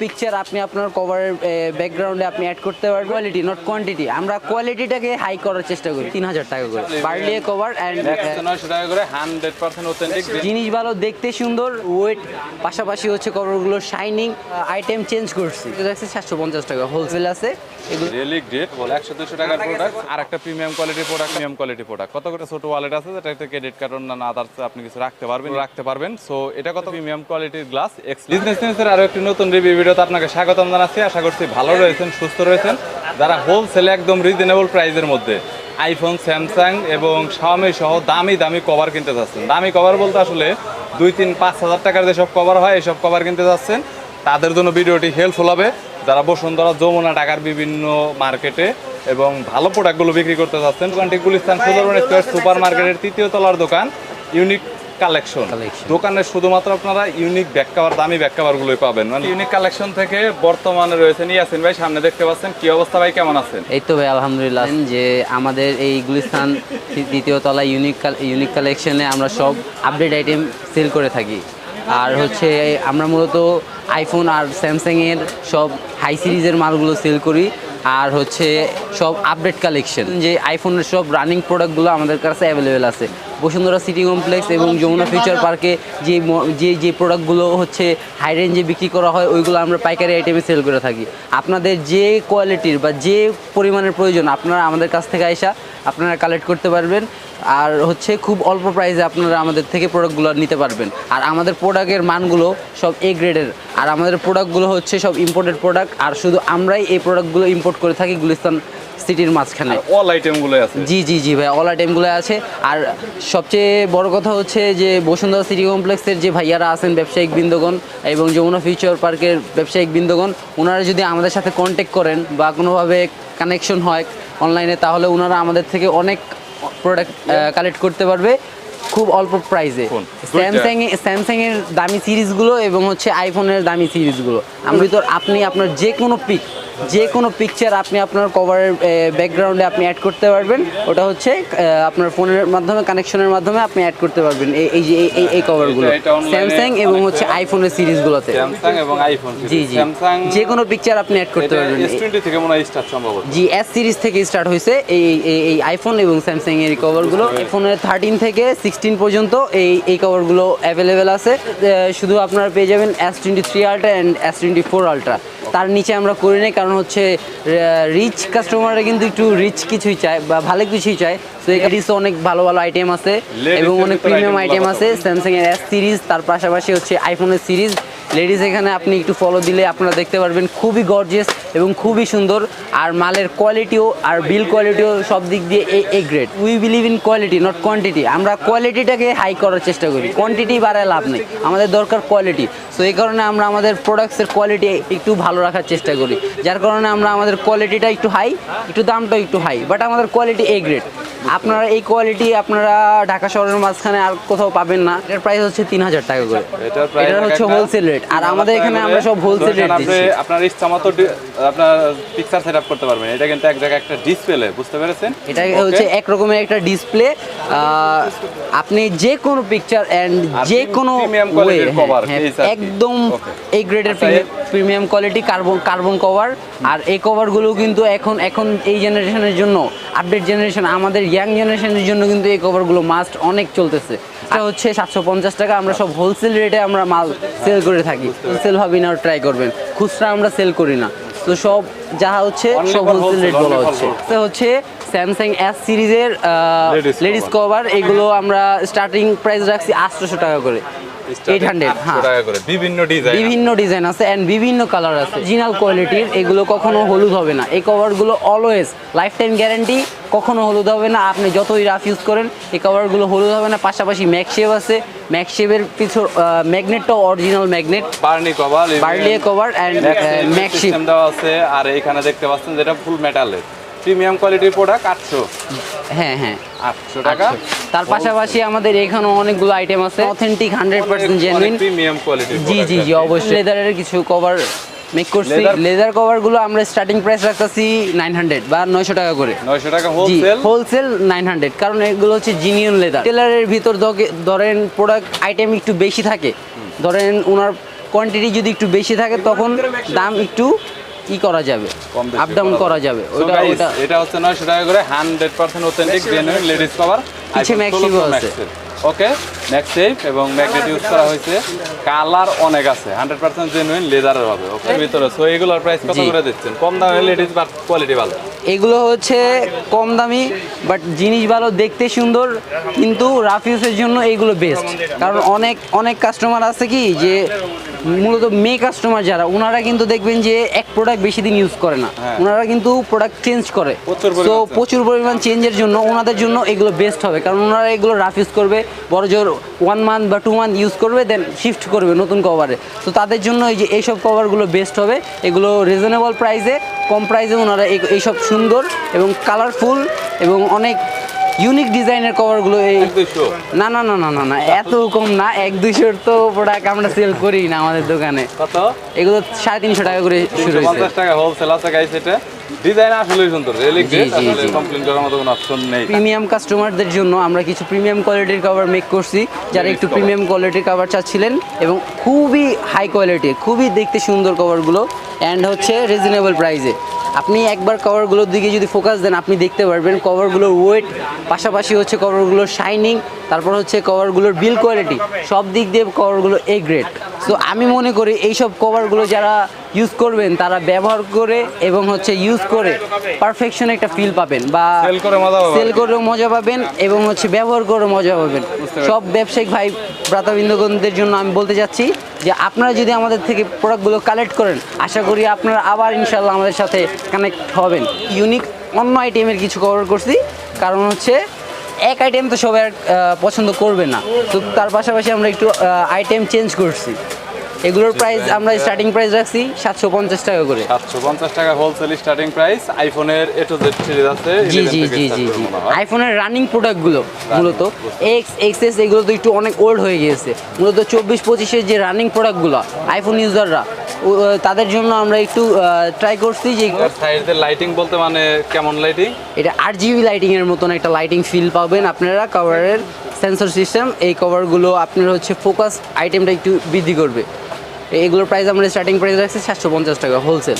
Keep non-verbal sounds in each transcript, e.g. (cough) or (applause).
Picture আপনি আপনার কভারের ব্যাকগ্রাউন্ডে আপনি অ্যাড করতে পারবেন। কোয়ালিটি নট কোয়ান্টিটি আমরা কোয়ালিটিটাকে হাই করার চেষ্টা করি তিন হাজার টাকা করে বার্লিয়ে কভার অ্যান্ড টাকা করে হান্ড্রেড পার্সেন্ট অথেন্টিক জিনিস ভালো দেখতে সুন্দর ওয়েট পাশাপাশি হচ্ছে কভারগুলো শাইনিং আইটেম চেঞ্জ করছি। আছে সাতশো পঞ্চাশ টাকা হোলসেল আছে এগুলো রিয়েলি গ্রেট বলে একশো দুশো টাকার প্রোডাক্ট আর একটা প্রিমিয়াম কোয়ালিটির প্রোডাক্ট প্রিমিয়াম কোয়ালিটি প্রোডাক্ট কত করে ছোট ওয়ালেট আছে যেটা একটা ক্রেডিট কার্ড না আদার্স আপনি কিছু রাখতে পারবেন? রাখতে পারবেন। সো এটা কত প্রিমিয়াম কোয়ালিটির গ্লাস এক্স বিজনেস একটি নতুন রিভিউ ভিডিওতে আপনাকে স্বাগতম জানাচ্ছি। আশা করছি ভালো রয়েছেন, সুস্থ রয়েছেন। যারা হোলসেলে একদম রিজনেবল প্রাইসের মধ্যে আইফোন স্যামসাং এবং শাওমি সহ দামি দামি কভার কিনতে যাচ্ছেন। দামি কভার বলতে আসলে দুই, তিন, পাঁচ হাজার টাকার যেসব কভার হয় এইসব কভার কিনতে যাচ্ছেন। তাদের জন্য ভিডিওটি হেল্পফুল হবে। যারা বসুন্ধরা, যমুনা, ঢাকার বিভিন্ন মার্কেটে এবং ভালো প্রোডাক্টগুলো বিক্রি করতে যাচ্ছেন দোকানটি গুলিস্তান, সুন্দরবন স্কোয়ার সুপার মার্কেটের তৃতীয় তলার দোকান ইউনিক কালেকশন। দোকানে শুধুমাত্র আপনারা ইউনিক ব্যাক কাভার দামি ব্যাক কাভারগুলোই পাবেন। মানে ইউনিক কালেকশন থেকে বর্তমানে রয়েছেন ইয়াসিন ভাই সামনে দেখতে পাচ্ছেন কি অবস্থা ভাই কেমন আছেন? এই তো ভাই আলহামদুলিল্লাহ। যে আমাদের এই গুলিস্তান (laughs) দ্বিতীয় তলা ইউনিক ইউনিক কালেকশনে আমরা সব আপডেট আইটেম সেল করে থাকি। আর হচ্ছে আমরা মূলত আইফোন আর স্যামসাংয়ের সব হাই সিরিজের মালগুলো সেল করি। আর হচ্ছে সব আপডেট কালেকশন যে আইফোনের সব রানিং প্রোডাক্টগুলো আমাদের কাছে অ্যাভেলেবেল আছে। বসুন্ধরা সিটি কমপ্লেক্স এবং যমুনা ফিউচার পার্কে যে যে যে প্রোডাক্টগুলো হচ্ছে হাই রেঞ্জে বিক্রি করা হয়, ওইগুলো আমরা পাইকারি আইটেমে সেল করে থাকি। আপনাদের যে কোয়ালিটির বা যে পরিমাণের প্রয়োজন, আপনারা আমাদের কাছ থেকে আসা আপনারা কালেক্ট করতে পারবেন। আর হচ্ছে খুব অল্প প্রাইসে আপনারা আমাদের থেকে প্রোডাক্টগুলো নিতে পারবেন। আর আমাদের প্রোডাক্টের মানগুলো সব এ গ্রেডের আর আমাদের প্রোডাক্টগুলো হচ্ছে সব ইম্পোর্টেড প্রোডাক্ট আর শুধু আমরাই এই প্রোডাক্টগুলো ইম্পোর্ট করে থাকি গুলিস্তান সিটির মাঝখানে। অল আইটেমগুলো আছে। জি জি জি ভাই অল আইটেমগুলো আছে। আর সবচেয়ে বড় কথা হচ্ছে যে বসুন্ধরা সিটি কমপ্লেক্সের যে ভাইয়ারা আছেন ব্যবসায়িক বৃন্দগণ এবং যমুনা ফিউচার পার্কের ব্যবসায়িক বৃন্দগণ ওনারা যদি আমাদের সাথে কন্ট্যাক্ট করেন বা কোনোভাবে কানেকশন হয় অনলাইনে তাহলে ওনারা আমাদের থেকে অনেক প্রোডাক্ট কালেক্ট করতে পারবে খুব অল্প প্রাইসে? স্যামসাং স্যামসাং এর দামি সিরিজগুলো এবং হচ্ছে আইফোনের দামি সিরিজগুলো আমি তো আপনি আপনার যে কোনো পিক যে কোনো পিকচার আপনি আপনার কভারের ব্যাকগ্রাউন্ডে আপনি অ্যাড করতে পারবেন। ওটা হচ্ছে আপনার ফোনের মাধ্যমে কানেকশনের মাধ্যমে আপনি অ্যাড করতে পারবেন এই যে এই- এই কভারগুলো স্যামসাং এবং হচ্ছে আইফোনের সিরিজগুলোতে স্যামসাং এবং আইফোন জি জি। স্যামসাং যে কোনো পিকচার আপনি অ্যাড করতে পারবেন। এস টোয়েন্টি থেকে মনে হয় স্টার্ট সম্ভবত। জি এস সিরিজ থেকে স্টার্ট হয়েছে এই এই- এই আইফোন এবং স্যামসাং এর কভারগুলো আইফোনের থার্টিন থেকে সিক্সটিন পর্যন্ত এই এই কভারগুলো অ্যাভেলেবেল আছে। শুধু আপনারা পেয়ে যাবেন S twenty three ultra and তার নিচে আমরা করি নাই কারণ হচ্ছে রিচ কাস্টমাররা কিন্তু একটু রিচ কিছুই চায় বা ভালো কিছুই চায়। তো এখানে অনেক ভালো ভালো আইটেম আছে এবং অনেক প্রিমিয়াম আইটেম আছে স্যামসাং এর এস সিরিজ তার পাশাপাশি হচ্ছে আইফোনের সিরিজ লেডিস এখানে আপনি একটু ফলো দিলে আপনারা দেখতে পারবেন খুবই গর্জিয়াস এবং খুবই সুন্দর। আর মালের কোয়ালিটিও আর বিল কোয়ালিটিও সব দিক দিয়ে A A grade we believe in quality not quantity আমরা কোয়ালিটিটাকে হাই করার চেষ্টা করি। কোয়ান্টিটি বাড়ায় লাভ নেই। আমাদের দরকার কোয়ালিটি সো এই কারণে আমরা আমাদের প্রোডাক্টসের কোয়ালিটি একটু ভালো রাখার চেষ্টা করি। যার কারণে আমরা আমাদের কোয়ালিটিটা একটু হাই একটু দামটা একটু হাই বাট আমাদের কোয়ালিটি এ গ্রেড আপনারা এই কোয়ালিটি আপনারা ঢাকা শহরের মাঝখানে আর কোথাও পাবেন না। এটার প্রাইস হচ্ছে তিন হাজার টাকা করে। এটা হচ্ছে হোলসেল রেট আর আমাদের এখানে আমরা সব হোলসেল রেট দিচ্ছি। আপনার ইচ্ছা মতো আপনার পিকচার সেট আপ করতে পারবেন। এটা কিন্তু এক জায়গায় একটা ডিসপ্লে বুঝতে পেরেছেন? এটা হচ্ছে এক রকমের একটা ডিসপ্লে আপনি যে কোনো পিকচার এন্ড আর যে কোনো হ্যাঁ, হ্যাঁ। একদম Okay. এই গ্রেডের আচ্ছা, premium quality carbon carbon cover আর এই কভারগুলো কিন্তু এখন এখন এই জেনারেশনের জন্য আপডেট জেনারেশন আমাদের ইয়াং জেনারেশনের জন্য কিন্তু এই কভারগুলো মাস্ট অনেক চলতেছে। এটা হচ্ছে সাতশো পঞ্চাশ টাকা আমরা সব হোলসেল রেটে আমরা মাল সেল করে থাকি। হোলসেল ভাবে নেওয়ার ট্রাই করবেন। খুচরা আমরা সেল করি না। তো সব যাহা হচ্ছে সব হোলসেল রেট বলা হচ্ছে। তো হচ্ছে স্যামসাং এস সিরিজের লেডিস কভার এগুলো আমরা স্টার্টিং প্রাইস রাখছি আটশোশো টাকা করে। এইট হান্ড্রেড হ্যাঁ। বিভিন্ন ডিজাইন বিভিন্ন ডিজাইন আছে অ্যান্ড বিভিন্ন কালার আছে। অরিজিনাল কোয়ালিটির এগুলো কখনো হলুদ হবে না। এই কভারগুলো অলওয়েজ লাইফ টাইম গ্যারান্টি কখনো হলুদ হবে না। আপনি যতই রাফ ইউজ করেন এই কভারগুলো হলুদ হবে না। পাশাপাশি ম্যাকশেপ আছে। ম্যাকশেপের পিছু ম্যাগনেটটাও অরিজিনাল ম্যাগনেট বার্নি কভার কভার অ্যান্ড দেওয়া আছে। আর এখানে দেখতে পাচ্ছেন যেটা ফুল মেটালের প্রিমিয়াম কোয়ালিটির প্রোডাক্ট আটশো। হ্যাঁ হ্যাঁ। আটশো টাকা। তার পাশাপাশি আমাদের এখানেও অনেকগুলো আইটেম আছে। Authentic hundred percent genuine premium জি জি জি অবশ্যই। লেদারের কিছু কভার মেক করছি। লেদার কভারগুলো আমরা স্টার্টিং প্রাইস রাখতেছি নাইন হান্ড্রেড বা নয়শো টাকা করে। নয়শো টাকা হোলসেল হোলসেল নাইন হান্ড্রেড কারণ এগুলো হচ্ছে জিনিয়ন লেদার টেলারের ভিতর দকে- ধরেন প্রোডাক্ট আইটেম একটু বেশি থাকে। ধরেন ওনার কোয়ান্টিটি যদি একটু বেশি থাকে তখন দাম একটু ই করা যাবে? আপ ডাউন করা যাবে। ওটা ওটা এটা হচ্ছে নয়শো টাকা করে hundred percent authentic genuine ladies cover আছে। ওকে ম্যাক্সেফ এবং ম্যাগনেট ইউজ করা হয়েছে। কালার অনেক আছে হান্ড্রেড পার্সেন্ট জেনুইন লেদারের হবে ওকে ভিতরে। সো এগুলোর প্রাইস কত করে দিচ্ছেন? কম দামে লেডিস বাট কোয়ালিটি ভালো। এগুলো হচ্ছে কম দামি বাট জিনিস ভালো দেখতে সুন্দর কিন্তু রাফিউসের জন্য এইগুলো বেস্ট কারণ অনেক অনেক কাস্টমার আছে কি যে মূলত মেয়ে কাস্টমার যারা ওনারা কিন্তু দেখবেন যে এক প্রোডাক্ট বেশি দিন ইউজ করে না। হ্যাঁ। ওনারা কিন্তু প্রোডাক্ট চেঞ্জ করে। তো প্রচুর পরিমাণ চেঞ্জের জন্য ওনাদের জন্য এগুলো বেস্ট হবে কারণ ওনারা এগুলো রাফ ইউজ করবে বড় জোর ওয়ান মান্থ বা টু মান্থ ইউজ করবে দেন শিফট করবে নতুন কভারে তো তাদের জন্য এই যে এইসব কভারগুলো বেস্ট হবে। এগুলো রিজনেবল প্রাইসে কম প্রাইসে ওনারা এই- এইসব সুন্দর এবং কালারফুল এবং অনেক ইউনিক ডিজাইনের কভারগুলো এই না না না না না না এত কম না এক দুইশোর তো প্রোডাক্ট আমরা সেল করি না আমাদের দোকানে। কত? এগুলো সাড়ে তিনশো টাকা করে শুরু হয়েছে। টাকা হোলসেল আছে গাইস এটা। ডিজাইন আসলেই সুন্দর জি, আসলে কমপ্লেইন করার মতো কোনো অপশন নেই। প্রিমিয়াম কাস্টমারদের জন্য আমরা কিছু প্রিমিয়াম কোয়ালিটির কভার মেক করছি। যারা একটু প্রিমিয়াম কোয়ালিটির কভার চাচ্ছিলেন এবং খুবই হাই কোয়ালিটি খুবই দেখতে সুন্দর কভারগুলো অ্যান্ড হচ্ছে রিজনেবল প্রাইসে আপনি একবার কভারগুলোর দিকে যদি ফোকাস দেন আপনি দেখতে পারবেন কভারগুলোর ওয়েট পাশাপাশি হচ্ছে কভারগুলোর শাইনিং তারপর হচ্ছে কভারগুলোর বিল কোয়ালিটি সব দিক দিয়ে কভারগুলো এ গ্রেড সো আমি মনে করি এইসব কভারগুলো যারা ইউজ করবেন তারা ব্যবহার করে এবং হচ্ছে ইউজ করে পারফেকশন একটা ফিল পাবেন বা। সেল করেও মজা পাবেন এবং হচ্ছে ব্যবহার করেও মজা পাবেন। সব ব্যবসায়িক ভাই ভ্রাতাবৃন্দগণদের জন্য আমি বলতে চাচ্ছি যে আপনারা যদি আমাদের থেকে প্রোডাক্টগুলো কালেক্ট করেন আশা করি আপনারা আবার ইনশাল্লাহ আমাদের সাথে কানেক্ট হবেন। ইউনিক অন্য আইটেমের কিছু কভার করছি। কারণ হচ্ছে এক আইটেম তো সবাই আর, পছন্দ করবে না। তো তার পাশাপাশি আমরা একটু আইটেম চেঞ্জ করছি। এগুলোর প্রাইস আমরা স্টার্টিং প্রাইস রাখছি সাতশো পঞ্চাশ টাকা করে। সাতশো পঞ্চাশ টাকা হোলসেল স্টার্টিং প্রাইস আইফোনের এ টু জেড সিরিজ আছে জি জি জি জি জি। আইফোনের রানিং প্রোডাক্টগুলো মূলত। এক্স এক্সএস এগুলো তো একটু অনেক ওল্ড হয়ে গিয়েছে। মূলত চব্বিশ পঁচিশের যে রানিং প্রোডাক্টগুলো আইফোন ইউজাররা তাদের জন্য আমরা একটু ট্রাই করছি যে সাইডের সাইডে লাইটিং বলতে মানে কেমন লাইটিং এটা আর জিবি এর মতন একটা লাইটিং ফিল পাবেন আপনারা কভারের সেন্সর সিস্টেম এই কভারগুলো আপনার হচ্ছে ফোকাস আইটেমটা একটু বৃদ্ধি করবে। এগুলোর প্রাইস আমরা স্টার্টিং প্রাইস রাখছি সাতশো পঞ্চাশ টাকা হোলসেল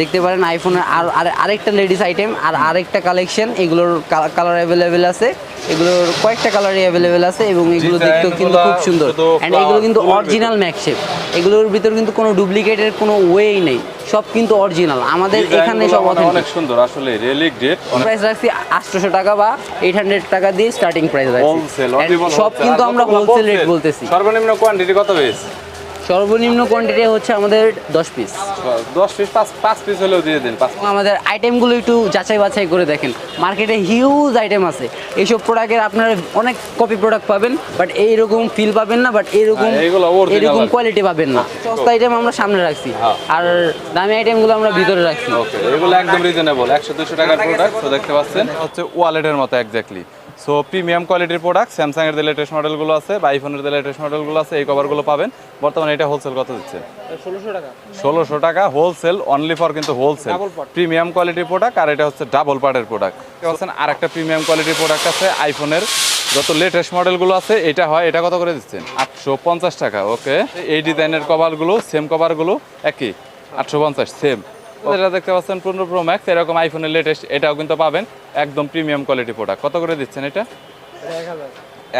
দেখতে পারেন আইফোনের আর আর- আরেকটা লেডিস আইটেম আর আরেকটা কালেকশন এগুলোর কালার অ্যাভেলেবেল আছে। এগুলোর কয়েকটা কালারই অ্যাভেলেবেল আছে এবং এগুলো দেখতেও কিন্তু খুব সুন্দর। অ্যান্ড এগুলো কিন্তু অরিজিনাল ম্যাকশেপ এগুলোর ভিতর কিন্তু কোনো ডুপ্লিকেটের কোনো ওয়েই নেই। সব কিন্তু অরিজিনাল আমাদের এখানে সব মানে অনেক সুন্দর। আসলে রেলিক ডেট প্রাইস রাখছি আটশোশো টাকা বা এইট হান্ড্রেড টাকা দিয়ে স্টার্টিং প্রাইস রাখছি। সব কিন্তু আমরা হোলসেল রেট বলতেছি। সর্বনিম্ন কোয়ান্টিটি কত পিস সর্বনিম্ন কোয়ান্টিটি হচ্ছে আমাদের দশ পিস দশ পিস পাঁচ পাঁচ পিস হলেও দিয়ে দিন আমাদের আইটেমগুলো একটু যাচাই বাছাই করে দেখেন। মার্কেটে হিউজ আইটেম আছে। এইসব প্রোডাক্টের আপনারা অনেক কপি প্রোডাক্ট পাবেন বাট এইরকম ফিল পাবেন না বাট এইরকম হ্যাঁ, এরকম কোয়ালিটি পাবেন না। সস্তা আইটেম আমরা সামনে রাখছি। হ্যাঁ। আর দামি আইটেমগুলো আমরা ভিতরে রাখছি। ওকে এগুলো একদম রিজনেবল একশো দুশো টাকার প্রোডাক্ট তো দেখতে পাচ্ছেন। হচ্ছে ওয়ালেটের মতো এক্স্যাক্টলি সো প্রিমিয়াম কোয়ালিটির প্রোডাক্ট স্যামসাং এর যে লেটেস্ট মডেলগুলো আছে বা আইফোনের যে লেটেস্ট মডেলগুলো আছে এই কভারগুলো পাবেন। বর্তমানে এটা হোলসেল কত দিচ্ছে? ষোলোশো টাকা। হোলসেল অনলি ফর কিন্তু হোলসেল প্রিমিয়াম কোয়ালিটির প্রোডাক্ট আর এটা হচ্ছে ডাবল পার্টের প্রোডাক্ট বলছেন আর একটা প্রিমিয়াম কোয়ালিটির প্রোডাক্ট আছে আইফোনের যত লেটেস্ট মডেলগুলো আছে এটা হয় এটা কত করে দিচ্ছেন? আটশো পঞ্চাশ টাকা ওকে এই ডিজাইনের কভারগুলো সেম কভারগুলো একই। আটশো পঞ্চাশ সেম যেটা দেখতে পাচ্ছেন পনেরো প্রো ম্যাক্স এরকম আইফোনের লেটেস্ট এটাও কিন্তু পাবেন। একদম প্রিমিয়াম কোয়ালিটি প্রোডাক্ট কত করে দিচ্ছেন এটা?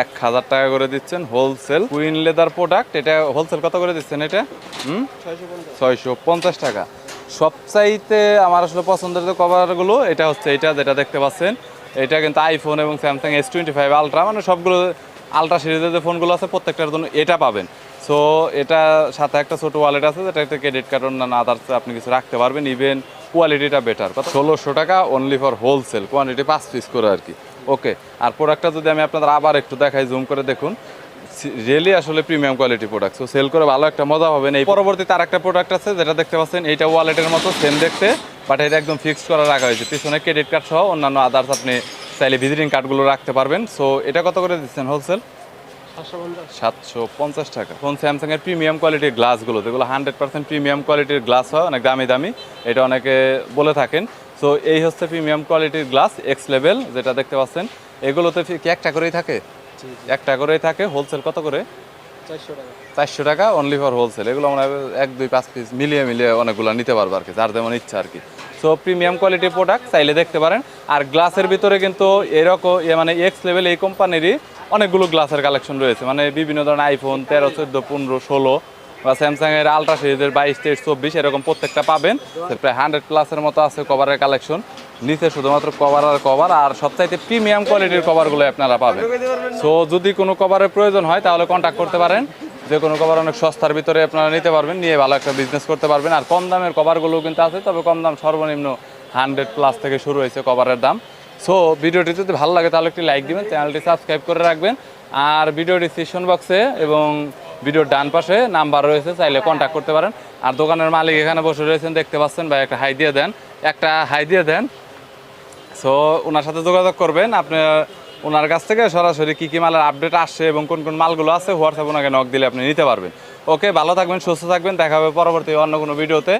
এক হাজার টাকা করে দিচ্ছেন হোলসেল কুইন লেদার প্রোডাক্ট এটা হোলসেল কত করে দিচ্ছেন এটা? হুম? ছয়শো পঞ্চাশ টাকা। সবচাইতে আমার আসলে পছন্দের যে কভারগুলো এটা হচ্ছে এটা যেটা দেখতে পাচ্ছেন। এটা কিন্তু আইফোন এবং Samsung S twenty five ultra মানে সবগুলো আলট্রা সিরিজের যে ফোনগুলো আছে প্রত্যেকটার জন্য এটা পাবেন। সো এটা সাথে একটা ছোট ওয়ালেট আছে, যেটা একটা ক্রেডিট কার্ড অন্যান্য আদার্স আপনি কিছু রাখতে পারবেন ইভেন কোয়ালিটিটা বেটার ষোলোশো টাকা অনলি ফর হোলসেল কোয়ান্টিটি পাঁচ পিস করে আর কি। ওকে আর প্রোডাক্টটা যদি আমি আপনাদের আবার একটু দেখাই জুম করে দেখুন। রিয়েলি আসলে premium quality product so sell করে ভালো একটা মজা পাবেন এই পরবর্তী আর একটা প্রোডাক্ট আছে, যেটা দেখতে পাচ্ছেন, এইটা ওয়ালেটের মতো সেম দেখতে বাট এটা একদম ফিক্সড করে রাখা হয়েছে। পিছনে ক্রেডিট কার্ড সহ অন্যান্য আদার্স আপনি চাইলে ভিজিটিং কার্ডগুলো রাখতে পারবেন। সো এটা কত করে দিচ্ছেন হোলসেল সাতশো পঞ্চাশ টাকা। ফোন স্যামসাং এর প্রিমিয়াম কোয়ালিটির গ্লাসগুলো যেগুলো হান্ড্রেড পার্সেন্ট প্রিমিয়াম কোয়ালিটির গ্লাস হয় অনেক দামি দামি। এটা অনেকে বলে থাকেন। সো এই হচ্ছে প্রিমিয়াম কোয়ালিটির গ্লাস এক্স লেভেল যেটা দেখতে পাচ্ছেন। এগুলোতে কি একটা করেই থাকে? একটা করেই থাকে। হোলসেল কত করে? চারশো টাকা। অনলি ফর হোলসেল এগুলো আমরা এক দুই পাঁচ পিস মিলিয়ে মিলিয়ে অনেকগুলো নিতে পারব আর কি যার যেমন ইচ্ছা আর কি। সো প্রিমিয়াম কোয়ালিটির প্রোডাক্ট চাইলে দেখতে পারেন। আর গ্লাসের ভিতরে কিন্তু এরকম মানে এক্স লেভেল এই কোম্পানিরই অনেকগুলো গ্লাসের কালেকশন রয়েছে। মানে বিভিন্ন ধরনের আইফোন তেরো, চোদ্দ, পনেরো, ষোলো বা স্যামসাং এর আলট্রা সিরিজের বাইশ, তেইশ, চব্বিশ, এরকম প্রত্যেকটা পাবেন। প্রায় হান্ড্রেড প্লাসের মতো আছে কভারের কালেকশন। নিচে শুধুমাত্র কভার আর কভার আর সবচাইতে প্রিমিয়াম কোয়ালিটির কভারগুলো আপনারা পাবেন। সো যদি কোনো কভারের প্রয়োজন হয়, তাহলে কন্ট্যাক্ট করতে পারেন। যে কোনো কভার অনেক সস্তার ভিতরে আপনারা নিতে পারবেন, নিয়ে ভালো একটা বিজনেস করতে পারবেন। আর কম দামের কভারগুলোও কিন্তু আছে, তবে কম দাম সর্বনিম্ন হান্ড্রেড প্লাস থেকে শুরু হয়েছে কভারের দাম। সো ভিডিওটি যদি ভালো লাগে, তাহলে একটি লাইক দিবেন চ্যানেলটি সাবস্ক্রাইব করে রাখবেন। আর ভিডিও ডিসক্রিপশন বক্সে এবং ভিডিওর ডান পাশে নাম্বার রয়েছে, চাইলে কন্ট্যাক্ট করতে পারেন। আর দোকানের মালিক এখানে বসে রয়েছেন, দেখতে পাচ্ছেন ভাই, একটা হাই দিয়ে দেন। একটা হাই দিয়ে দেন। সো ওনার সাথে যোগাযোগ করবেন। আপনি ওনার কাছ থেকে সরাসরি কী কী মালের আপডেট আসছে এবং কোন কোন মালগুলো আছে হোয়াটসঅ্যাপ ওনাকে নক দিলে আপনি নিতে পারবেন। ওকে ভালো থাকবেন, সুস্থ থাকবেন। দেখা হবে পরবর্তী অন্য কোনো ভিডিওতে